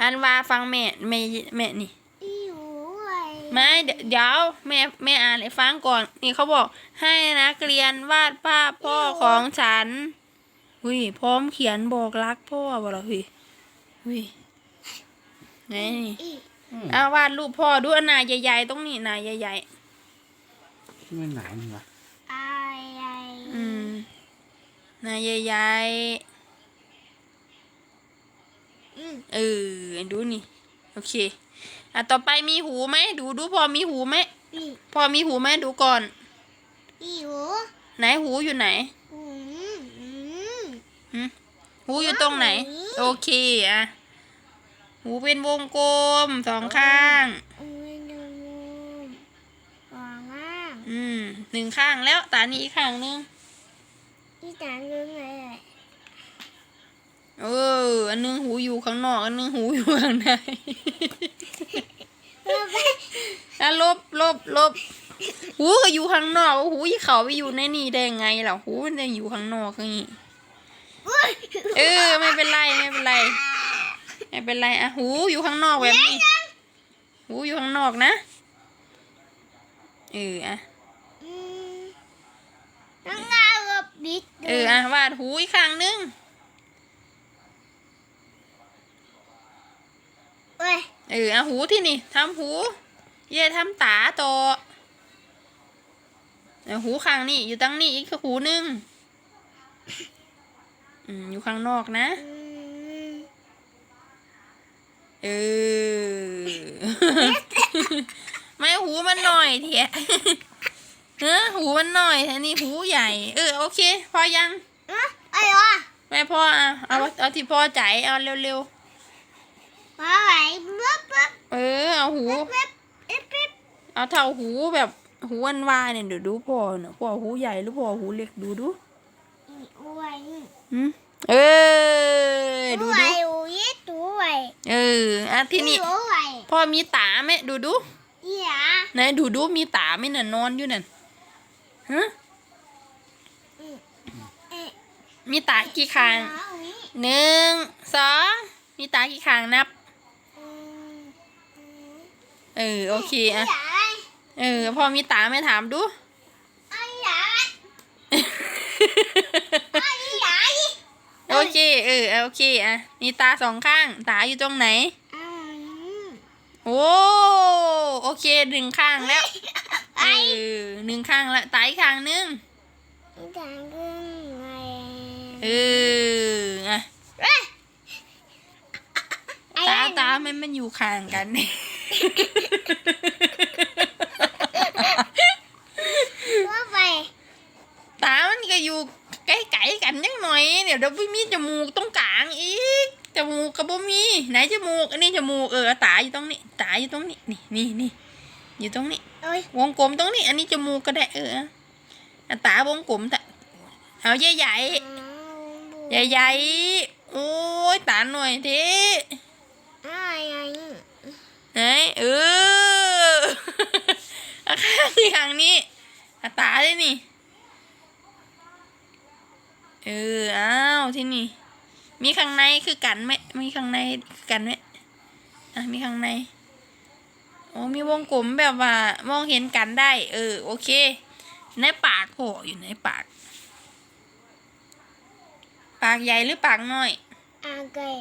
อันว่าฟังแม่แม่แม่นี่อีหูไว้ไม่เดี๋ยวเดี๋ยวแม่แม่อ่านให้ฟังก่อน นี่เขาบอกให้นักเรียนวาดภาพพ่อของฉันหุยพร้อมเขียนบอกรักพ่อบ่ล่ะหุยหุยไหนนี่อีเอาวาดรูปพ่อดูอันหนาใหญ่ๆตรงนี้หนาใหญ่ไม่หนาวนี่วะไอ้ไอ้ๆอืมหนาใหญ่อืมๆ เออดูนี่ โอเค อะต่อไปมีหูไหมดูดูพอมีหูไหมอีพอมีหูไหมดูก่อนอีหูไหนหูอยู่ไหนอืมอืมหึหูอยู่ตรงไหนหูโอเคอะหูเป็นวงกลมสองข้างอืมดูหวังว่าอืมหนึ่งข้างแล้วตานี้อีกข้างหนึงอีจานยังไง เออ อันหนึงหูอยู่ข้างนอก อันหนึงหูอยู่ข้างในเราไปอะลบลบลบหูก็อยู่ข้างนอก หูยี่เขาไปอยู่ในนี่ได้ไงล่ะหูมันจะอยู่ข้างนอกอย่างงี้อุ้ยเออ ไม่เป็นไรไม่เป็นไร ไม่เป็นไรอะหูอยู่ข้างนอกแบบนี้ หูอยู่ข้างนอกนะ เอออะอืมน้องงากับบิ๊กเอออะวาดหูอีกข้างนึง เว้ยเอออะหูที่นี่ทำหู เย่ทำตาต่อเอาหูข้างนี่อยู่ตั้งนี่อีกหูนึงอืมอยู่ข้างนอกนะอืมเออ ไม่หูมันหน่อยเถอะเออหูมันหน่อยแต่นี่หูใหญ่ เออโอเค พอยังอะไอ้วะแม่พ่ออะเอาเอาที่พ่อใจเอาเร็ว มาไหวปึ๊บปึ๊บๆเออเอาหูปึ๊บปึ๊บปึ๊บเอาเท่าหูแบบหูอันวายเนี่ยเดี๋ยวดูพ่อเน่ะพ่อหูใหญ่หรือพ่อหูเล็กดูดูอีอ้วยอืมเออดูอ้วดูยอู้ยี่ตัวอ้วยเอออะที่นี่อีอ้วยพ่อมีตาไหมดูดูอีหยาไหนดูดูมีตาไหมน่ะนอนอยู่นั่นฮะเอ๊ะมีตากี่ข้างหมาอุ้ยหนึ่งสองมีตากี่ข้างนับอืมอืม เออโอเคอะอีหยาเออพ่อมีตาไหมถามดูไอ้หยาไอ้หยาโอเคเออโอเคอะมีตาสองข้าง ตาอยู่ตรงไหนอืมโอ้โอเคหนึ่งข้างแล้วเออหนึ่งข้างแล้วตาอีกข้างนึงอีจานกึ่งไงเอออะเอ้ยไอ้ตานั่นตามันมันอยู่ข้างกัน ว่าไปตามันก็อยู่ใกล้ๆกันยังหน่อยเดี๋ยวเราไม่มีจมูกตรงกลางอีกจมูกก็บ่มีไหนจมูกอันนี้จมูกเออตาอยู่ตรงนี้ตาอยู่ตรงนี้นี่นี่นี่อยู่ตรงนี้โอ้ยวงกลมตรงนี้ อันนี้จมูกก็ได้เอออะตาวงกลมแต่เอาใหญ่ใหญ่ใหญ่ใหญ่ๆโอ้ยตาหน่อยเท่ไอ้ไอ้ ไหนเออข้างที่างนี้ตาเลยนี่ เออ อ้าว ที่นี่ มีข้างในคือกันไหม มีข้างในคือกันไหมอะ มีข้างใน โอ้ มีวงกลมแบบว่า มองเห็นกันได้ เออ โอเค ในปากโผล่อยู่ในปาก ปากใหญ่หรือปากน้อยอาเกย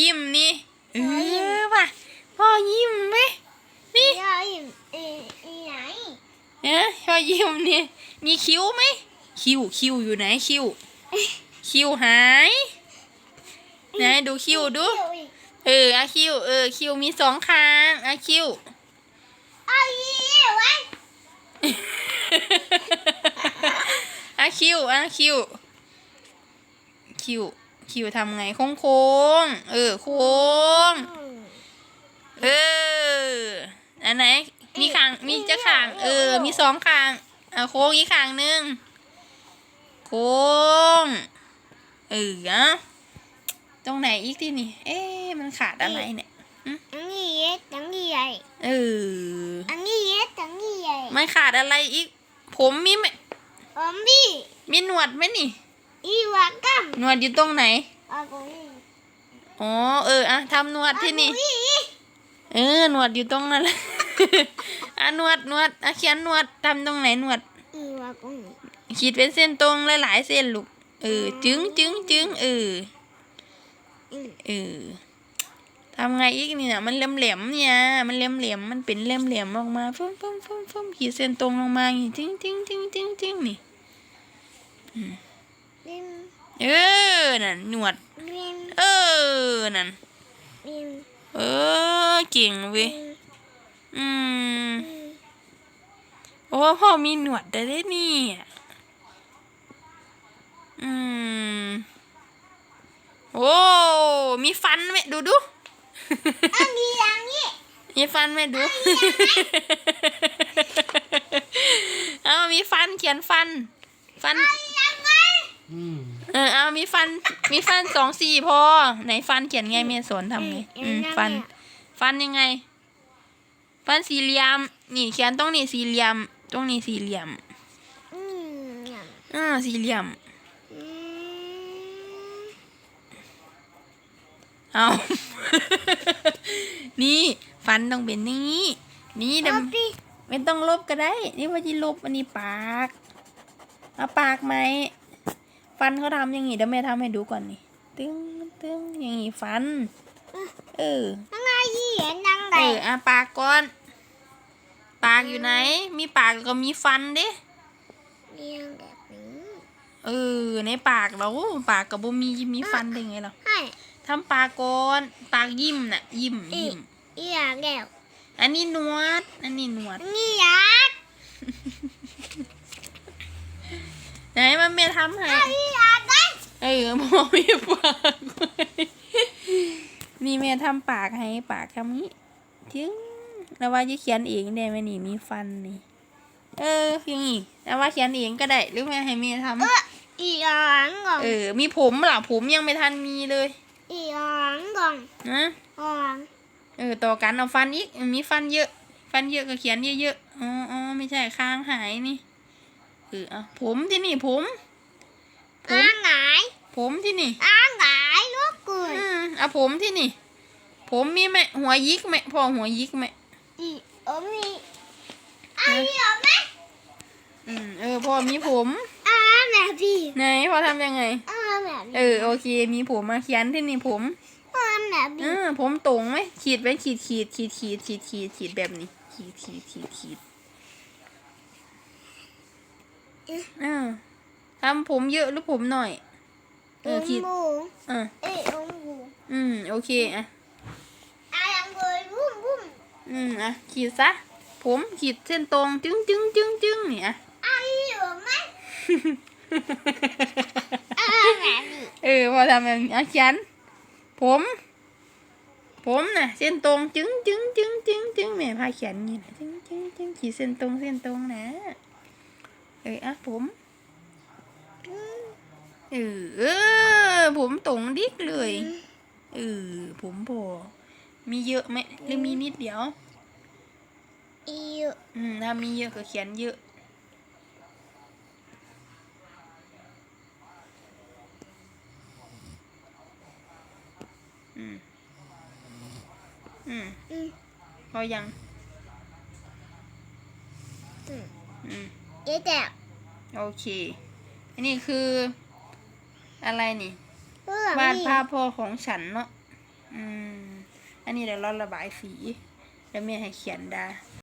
ยิ้มนี่เออว่ะพ่อยิ้มไหมนี่ยายเอ่ออีไหนเอ๊ะพ่อยิ้มนี่มีคิ้วไหมคิ้วคิ้วอยู่ไหนคิ้วคิ้วหายไหนดูคิ้วดู เอออะคิ้วเออคิ้วมีสองข้างอะคิ้วไอ้ยี่ไว้อะคิ้วอะคิ้วคิ้ว คิ้วทำไงโค้งโค้งๆเออโค้งเอออันไหนมีขางมีจะขางเออ มีสองขางอะโค้งอีกขางหนึงโค้งเอออะตรงไหนอีกที่นี่ เอ๊ะมันขาดอะไรเนี่ยอันนี้เย็ดอันนี้ใหญ่เอออันนี้เย็ดอันนี้ใหญ่มันขาดอะไรอีก ผมมีไหมผมบี้มีหนวดไหมนี่ อีวากัมหนวดอยู่ตรงไหนออากูนี่อ๋อ เอออะทำหนวดที่นี่ อากูนี่เออ หนวดอยู่ตรงนั้นแหละ อะหนวดหนวดอะเขียนหนวดทำตรงไหนหนวดอืออากูนี่ขีดเป็นเส้นตรงหลายๆเส้นลูก เออ จึงจึงจึงเอออือเออทำไงอีกนี่นะมันเหลี่ยมๆเนี่ย มันเหลี่ยมๆมันเป็นเหลี่ยมๆออกมาฟุ้มฟุ้มฟุ้มฟุ้มขีดเส้นตรงลงมาอย่างนี้จึงจึงจึงจึงจึงนี่บิม เออ นั่น หนวดบิมเออ นั่นบิมเออ เก่งเว้ยบิมอืมอืม โอ้พ่อมีหนวดได้ได้นี่อะอืม โอ้ มีฟันไหมดูดูอันนี้อย่างนี้ มีฟันไหมดู เอามีฟันเขียนฟัน ฟันยังไงอืม เออเอามีฟัน มีฟันสองสี่พอ ไหนฟันเขียนไงเมียสอนทำไงอืมฟัน ฟันยังไง ฟันสี่เหลี่ยม นี่เขียนตรงนี้สี่เหลี่ยม ตรงนี้สี่เหลี่ยมอืมอย่างอ่าสี่เหลี่ยมอืมเอา นี่ฟันต้องเป็นอย่างนี้ นี่เดเอาดิไม่ต้องลบก็ได้ นี่ว่าจะลบอันนี้ปาก เอาปากไหม ฟันเขาทำอย่างนี้เดี๋ยวแม่ทำให้ดูก่อนนี่ตึ้งตึ้งอย่างนี้ฟัน เออยังไงยี่เห็นยังไงเอออะปากก่อน ปากอยู่ไหน มีปากแล้วก็มีฟันดิเรียงแบบนี้เออในปากเราปากกับบ่มีมีฟันได้ไงเราให้ทำปากก่อนปากยิ้มน่ะยิ้มยิ้มอีอย่างแล้วอันนี้หนวด อันนี้หนวดนี่ยัก ไหนมันเมย์ทำให้อีอย่างได้เออมองมีปากไว้นี่เมย์ทำปากให้ปากทำนี้ถึงแล้วว่าจะเขียนเองได้ไหมนี่มีฟันนี่ เอออย่างงี้แล้วว่าเขียนเองก็ได้หรือแม่ให้เมย์ทำเอออีอย่างก่อนเออ มีผมเหรอผมยังไม่ทันมีเลย อีอย่างก่อนนะอ่อนเออต่อกันเอาฟันอีกมีฟันเยอะ ฟันเยอะก็เขียนเยอะๆอ๋ออ๋อไม่ใช่ค้างหายนี่ เออเอาผมที่นี่ผม ผมอ้างหงายผมที่นี่อ้างหงายลูกกุยอืมเอาผมที่นี่ ผมมีไหมหัวยิกไหมพอหัวยิกไหมอีเออมีอ้างนี่เหรอไหมอืมเออพอมีผมอ้างแบบนี้ไหนพอทำยังไงอ้างแบบนี้เออโอเค มีผมมาเขียนที่นี่ผมอ้างแบบเอนี้อผมตรงไหมขีดไว้ขีดขีดขีดขีดขีดขีดขีดแบบนี้ขีดขีดขีดขีดเออทำผมเยอะหรือผมหน่อย เออขีดหมูอะเอ้ยองหมูอืม โอเคอะอ้างเลยบุ้มบุ้มอืมอะขีดซะ ผมขีดเส้นตรงจึ้งจึ้งจึ้งจึ้งนี่อะอ้างนี่เหรอไหมอ้างแบบนี้เออพอทำแบบนี้อะเขียนผม ผมน่ะ เส้นตรงจึ้งจึ้งจึ้งจึ้งจึ้งแม่พาเขียนอย่างนี้นะจึ้งจึ้งจึ้งขีดเส้นตรงเส้นตรงนะเอออะผมเออเออผมตรงดิกเลยเออผมพอมีเยอะไหมหรือมีนิดเดียวอีอืมถ้ามีเยอะก็เขียนเยอะอืมอืมอืมพอยังอืมอืมเจ๊แต่ โอเค อันนี้คือ อะไรนี่เพื่อวาดมีภาพพ่อของฉันเนาะ อืม อันนี้เดี๋ยวเราระบายสี แล้วแม่ให้เขียนดา